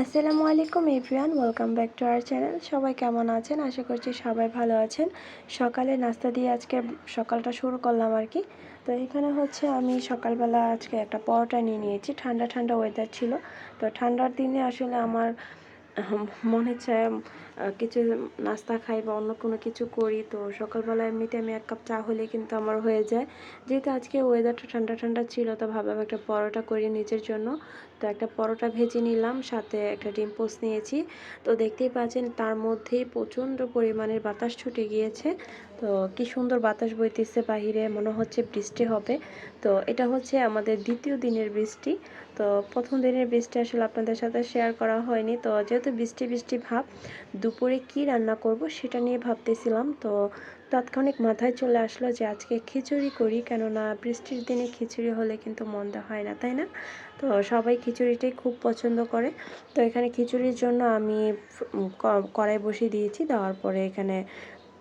আসসালামু আলাইকুম everyone, welcome back to our channel. সবাই কেমন আছেন? আশা করছি সবাই ভালো আছেন। সকালে নাস্তা দিয়ে আজকে সকালটা শুরু করলাম আর কি। তো এখানে হচ্ছে আমি সকালবেলা আজকে একটা পরোটা নিয়ে নিয়েছি। ঠান্ডা ঠান্ডা ওয়েদার ছিল। তো ঠান্ডার দিনে আসলে আমার মনে চায় কিছু নাস্তা খাই বা অন্য কোনো কিছু করি। তো সকালবেলা এমনিতে আমি এক কাপ চা হলে কিন্তু আমার হয়ে যায়। যেহেতু আজকে ওয়েদারটা ঠান্ডা ঠান্ডা ছিল, তো ভাবলাম একটা পরোটা করি নিজের জন্য। তো একটা পরোটা ভেজে নিলাম, সাথে একটা ডিম পোস্ট নিয়েছি। তো দেখতেই পাচ্ছেন, তার মধ্যেই প্রচণ্ড পরিমাণের বাতাস ছুটে গিয়েছে। তো কি সুন্দর বাতাস বইতেছে বাহিরে, মনে হচ্ছে বৃষ্টি হবে। তো এটা হচ্ছে আমাদের দ্বিতীয় দিনের বৃষ্টি। তো প্রথম দিনের বৃষ্টি আসলে আপনাদের সাথে শেয়ার করা হয়নি। তো যেহেতু বৃষ্টি বৃষ্টি ভাব, দুপুরে কি রান্না করব সেটা নিয়ে ভাবতেছিলাম। তো তাৎক্ষণিক মাথায় চলে আসলো যে আজকে খিচুড়ি করি, কেননা বৃষ্টির দিনে খিচুড়ি হলে কিন্তু মন্দ হয় না, তাই না? তো সবাই খিচুড়িটাই খুব পছন্দ করে। তো এখানে খিচুড়ির জন্য আমি কড়াই বসিয়ে দিয়েছি, দেওয়ার পরে এখানে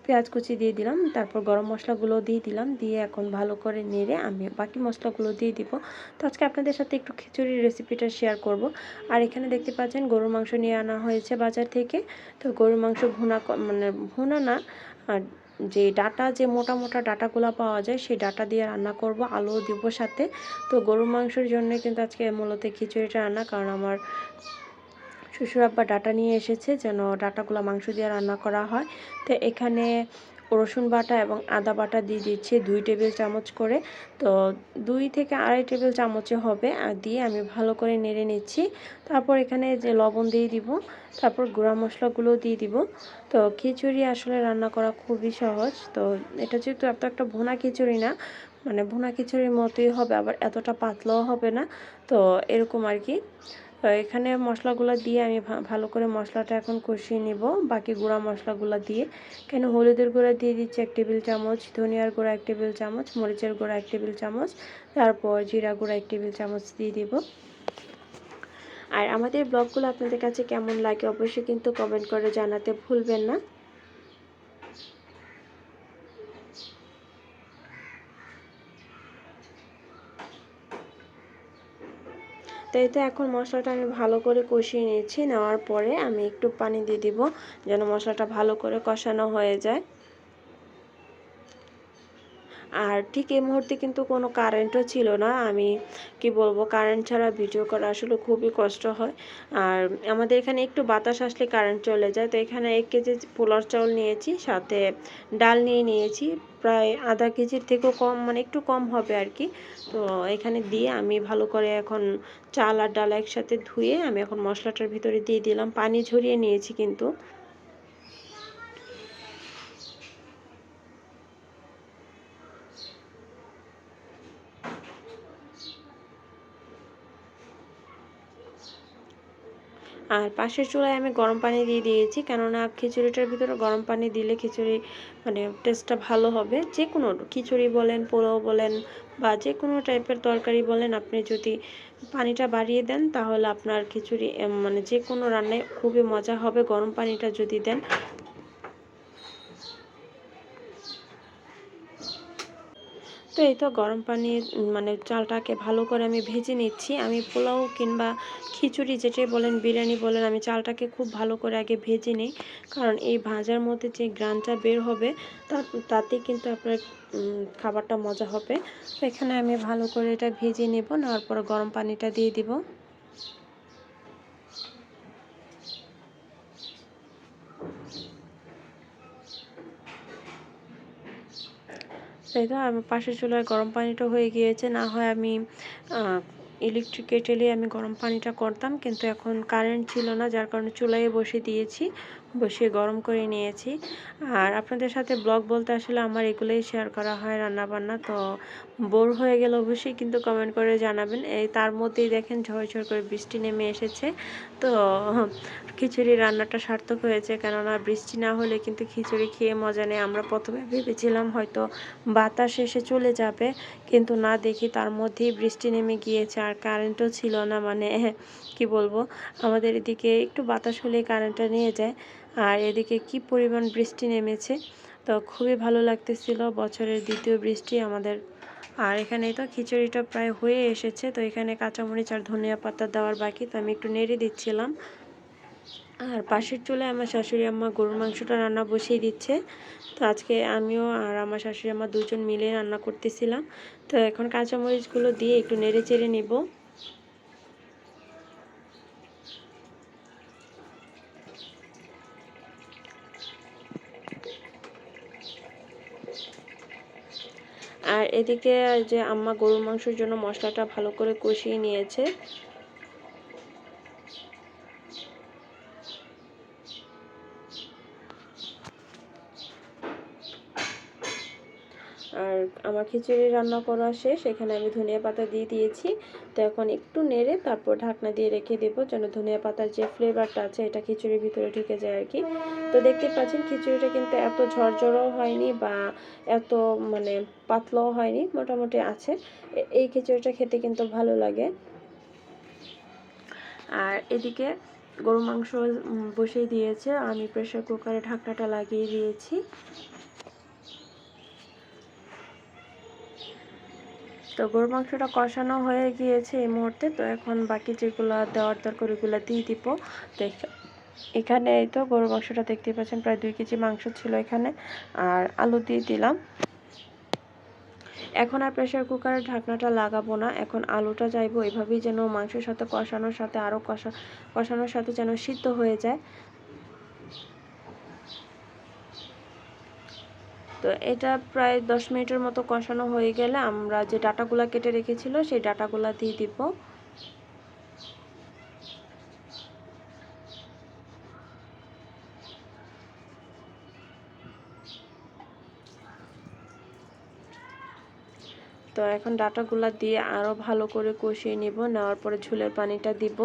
পেঁয়াজ কুচি দিয়ে দিলাম, তারপর গরম মশলাগুলো দিয়ে দিলাম, দিয়ে এখন ভালো করে নেড়ে আমি বাকি মশলাগুলো দিয়ে দিব। তো আজকে আপনাদের সাথে একটু খিচুড়ির রেসিপিটা শেয়ার করব। আর এখানে দেখতে পাচ্ছেন গরুর মাংস নিয়ে আনা হয়েছে বাজার থেকে। তো গরুর মাংস ভুনা মানে ভুনা না যে ডাটা, যে মোটা মোটা ডাটাগুলো পাওয়া যায়, সেই ডাটা দিয়ে রান্না করব, আলু দিব সাথে। তো গরুর মাংসের জন্য কিন্তু আজকে মূলত খিচুড়িটা রান্না কারণ আমার শ্বশুর আব্বা ডাটা নিয়ে এসেছে যেন ডাটাগুলো মাংস দিয়ে রান্না করা হয়। তো এখানে রসুন বাটা এবং আদা বাটা দিয়ে দিচ্ছি দুই টেবিল চামচ করে। তো দুই থেকে আড়াই টেবিল চামচে হবে। আর দিয়ে আমি ভালো করে নেড়ে নিচ্ছি। তারপর এখানে যে লবণ দিয়ে দিব, তারপর গুঁড়া মশলাগুলো দিয়ে দিব। তো খিচুড়ি আসলে রান্না করা খুবই সহজ। তো এটা যেহেতু এত একটা ভুনা খিচুড়ি না মানে ভুনা খিচুড়ির মতোই হবে, আবার এতটা পাতলাও হবে না। তো এরকম আর কি। এখানে মশলাগুলো দিয়ে আমি ভালো করে মশলাটা এখন কষিয়ে নিব। বাকি গুঁড়া মশলাগুলো দিয়ে। কেন? হলুদের গুঁড়া দিয়ে দিচ্ছি এক টেবিল চামচ, ধনিয়ার গুঁড়া এক টেবিল চামচ, মরিচের গুঁড়া এক টেবিল চামচ, তারপর জিরা গুঁড়া এক টেবিল চামচ দিয়ে দিব। আর আমাদের ব্লগগুলো আপনাদের কাছে কেমন লাগে অবশ্যই কিন্তু কমেন্ট করে জানাতে ভুলবেন না। তো এখন মশলাটা আমি ভালো করে কষিয়ে নিয়েছি। নেওয়ার পরে আমি একটু পানি দিয়ে দিব, যেন মশলাটা ভালো করে কষানো হয়ে যায়। আর ঠিক এই মুহূর্তে কিন্তু কোনো কারেন্টও ছিল না। আমি কি বলব কারেন্ট ছাড়া ভিডিও করা আসলে খুবই কষ্ট হয়। আর আমাদের এখানে একটু বাতাস আসলে কারেন্ট চলে যায়। তো এখানে এক কেজি পোলার চাউল নিয়েছি, সাথে ডাল নিয়ে নিয়েছি। প্রায় আধা কেজির থেকেও কম মানে একটু কম হবে আর কি তো এখানে দিয়ে আমি ভালো করে এখন চাল আর ডাল একসাথে ধুয়ে আমি এখন মশলাটার ভিতরে দিয়ে দিলাম। পানি ঝরিয়ে নিয়েছি কিন্তু। আর পাশের চুলায় আমি গরম পানি দিয়ে দিয়েছি, কেননা খিচুড়িটার ভিতরে গরম পানি দিলে খিচুড়ি মানে টেস্টটা ভালো হবে। যে কোনো খিচুড়ি বলেন, পোলাও বলেন বা যে কোনো টাইপের তরকারি বলেন, আপনি যদি পানিটা বাড়িয়ে দেন, তাহলে আপনার খিচুড়ি মানে যে কোনো রান্নায় খুবই মজা হবে। গরম পানিটা যদি দেন তো এই তো গরম পানির মানে চালটাকে ভালো করে আমি ভেজে নিচ্ছি। আমি পোলাও কিংবা খিচুড়ি যেটাই বলেন, বিরিয়ানি বলেন, আমি চালটাকে খুব ভালো করে আগে ভেজে নিই। কারণ এই ভাজার মধ্যে যে গ্রানটা বের হবে তা তাতে কিন্তু আপনার খাবারটা মজা হবে। তো এখানে আমি ভালো করে এটা ভেজে নেব, নেওয়ার পর গরম পানিটা দিয়ে দিব। তাই তো আমার পাশের চুলায় গরম পানিটা হয়ে গিয়েছে। না হয় আমি ইলেকট্রিক কেটেলে আমি গরম পানিটা করতাম, কিন্তু এখন কারেন্ট ছিল না, যার কারণে চুলায় বসে দিয়েছি, বসিয়ে গরম করে নিয়েছি। আর আপনাদের সাথে ব্লগ বলতে আসলে আমার এগুলোই শেয়ার করা হয় রান্নাবান্না, তো বোর হয়ে গেলে অবশ্যই কিন্তু কমেন্ট করে জানাবেন। এই তার মধ্যেই দেখেন ঝড় করে বৃষ্টি নেমে এসেছে, তো খিচুড়ি রান্নাটা সার্থক হয়েছে, কেননা বৃষ্টি না হলে কিন্তু খিচুড়ি খেয়ে মজা নেই। আমরা প্রথমে ভেবেছিলাম হয়তো বাতাস এসে চলে যাবে, কিন্তু না দেখি তার মধ্যেই বৃষ্টি নেমে গিয়েছে। আর কারেন্টও ছিল না মানে কি বলব? আমাদের এদিকে একটু বাতাস হলেই কারেন্টটা নিয়ে যায়। আর এদিকে কি পরিমাণ বৃষ্টি নেমেছে, তো খুবই ভালো লাগতেছিল। বছরের দ্বিতীয় বৃষ্টি আমাদের। আর এখানে তো খিচুড়িটা প্রায় হয়ে এসেছে, তো এখানে কাঁচামরিচ আর ধনিয়া পাতা দেওয়ার বাকি, তো আমি একটু নেড়ে দিচ্ছিলাম। আর পাশের চুলে আমার শাশুড়ি আম্মা গরুর মাংসটা রান্না বসিয়ে দিচ্ছে। তো আজকে আমিও আর আমার শাশুড়ি আম্মা দুজন মিলে রান্না করতেছিলাম। তো এখন কাঁচামরিচগুলো দিয়ে একটু নেড়ে চেড়ে নিব। আর এদিকে যে আম্মা গরুর মাংসের জন্য মশলাটা ভালো করে কষিয়ে নিয়েছে। আর আমার খিচুড়ি রান্না করা শেষ, এখানে আমি ধনিয়া পাতা দিয়ে দিয়েছি। তো এখন একটু নেড়ে তারপর ঢাকনা দিয়ে রেখে দেবো যেন ধনিয়া পাতার যে ফ্লেভারটা আছে, এটা খিচুড়ির ভিতরে ঢুকে যায় আর কি। তো দেখতে পাচ্ছেন খিচুড়িটা কিন্তু এত ঝরঝরও হয়নি বা এত মানে পাতলাও হয়নি, মোটামুটি আছে। এই খিচুড়িটা খেতে কিন্তু ভালো লাগে। আর এদিকে গরু মাংস বসিয়ে দিয়েছে, আমি প্রেশার কুকারে ঢাকনাটা লাগিয়ে দিয়েছি। তো গরুর মাংসটা কষানো হয়ে গিয়েছে এই মুহূর্তে। তো এখন বাকি যেগুলো দেওয়ার দরকার, ওইগুলো দিয়ে দিব। তো এখানে এই তো গরুর মাংসটা দেখতে পাচ্ছেন, প্রায় দুই কেজি মাংস ছিল এখানে। আর আলু দিয়ে দিলাম। এখন আর প্রেশার কুকারের ঢাকনাটা লাগাবো না। এখন আলুটা যাইবো এভাবেই যেন মাংসের সাথে কষানোর সাথে আরও কষা, কষানোর সাথে যেন সিদ্ধ হয়ে যায়। তো এটা প্রায় দশ মিনিটের মতো কষানো হয়ে গেলে আমরা যে ডাটাগুলো কেটে রেখেছিল, সেই ডাটাগুলো দিয়ে দিব। তো এখন ডাটাগুলো দিয়ে আরও ভালো করে কষিয়ে নিব, নেওয়ার পরে ঝোলের পানিটা দিব।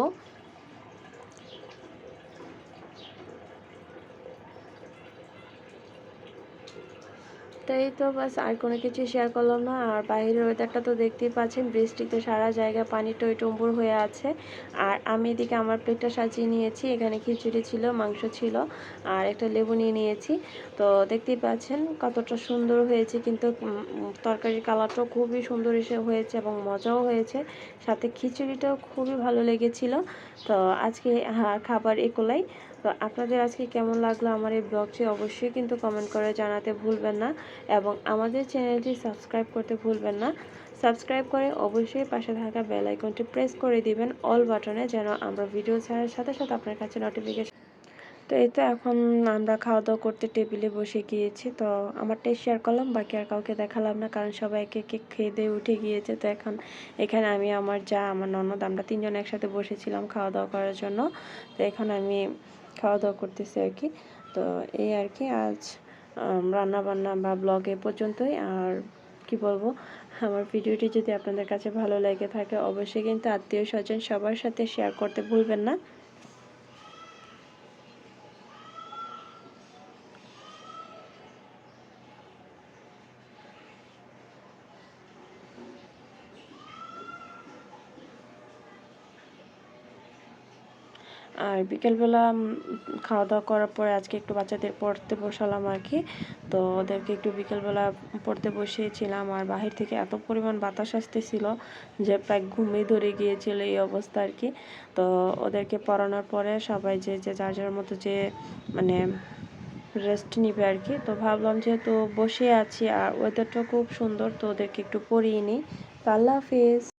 এই তো বাস, আর কোনো কিছু শেয়ার করলাম না। আর বাইরের ওয়েদারটা তো দেখতেই পাচ্ছেন বৃষ্টিতে সারা জায়গায়, পানি টই টম্বুর হয়ে আছে। আর আমি এদিকে আমার প্লেটটা সাজিয়ে নিয়েছি, এখানে খিচুড়ি ছিল, মাংস ছিল, আর একটা লেবু নিয়ে নিয়েছি। তো দেখতেই পাচ্ছেন, কতটা সুন্দর হয়েছে, কিন্তু তরকারির কালারটাও খুবই সুন্দর এসে হয়েছে এবং মজাও হয়েছে। সাথে খিচুড়িটাও খুবই ভালো লেগেছিল। তো আজকে খাবার এগুলাই তো আপনাদের আজকে কেমন লাগল আমার এই ব্লগটি অবশ্যই কিন্তু কমেন্ট করে জানাতে ভুলবেন না এবং আমাদের চ্যানেলটি সাবস্ক্রাইব করতে ভুলবেন না। সাবস্ক্রাইব করে অবশ্যই পাশে থাকা বেল আইকনটি প্রেস করে দিবেন অল বাটনে যেন আমরা ভিডিও ছাড়ার সাথে সাথে আপনার কাছে নোটিফিকেশন তো এই তো এখন আমরা খাওয়া দাওয়া করতে টেবিলে বসে গিয়েছি। তো আমারটাই শেয়ার করলাম, বাকি আর কাউকে দেখালাম না, কারণ সবাই একে একে খেয়ে দিয়ে উঠে গিয়েছে। তো এখন এখানে আমি, আমার যা, আমার ননদ, আমরা তিনজন একসাথে বসেছিলাম খাওয়া দাওয়া করার জন্য। তো এখন আমি খাওয়া দাওয়া করতেছি আর কি। তো এই আর কি, আজ রান্না বান্না বা ব্লগ এ পর্যন্তই। আর কি বলব, আমার ভিডিওটি যদি আপনাদের কাছে ভালো লেগে থাকে, অবশ্যই কিন্তু আত্মীয় স্বজন সবার সাথে শেয়ার করতে ভুলবেন না। আর বিকেলবেলা খাওয়া দাওয়া করার পরে আজকে একটু বাচ্চাদের পড়তে বসালাম আর কি। তো ওদেরকে একটু বিকেলবেলা পড়তে বসিয়েছিলাম আর বাহির থেকে এত পরিমাণ বাতাস আসতেছিল যে প্রায় ঘুমিয়ে ধরে গিয়েছিল এই অবস্থা আর কি। তো ওদেরকে পড়ানোর পরে সবাই যে যে যার যার মতো যে মানে রেস্ট নিবে আর কি। তো ভাবলাম যেহেতু বসে আছি আর ওয়েদারটা খুব সুন্দর, তো ওদেরকে একটু পড়িয়ে নিই। তো আল্লাহ হাফিজ।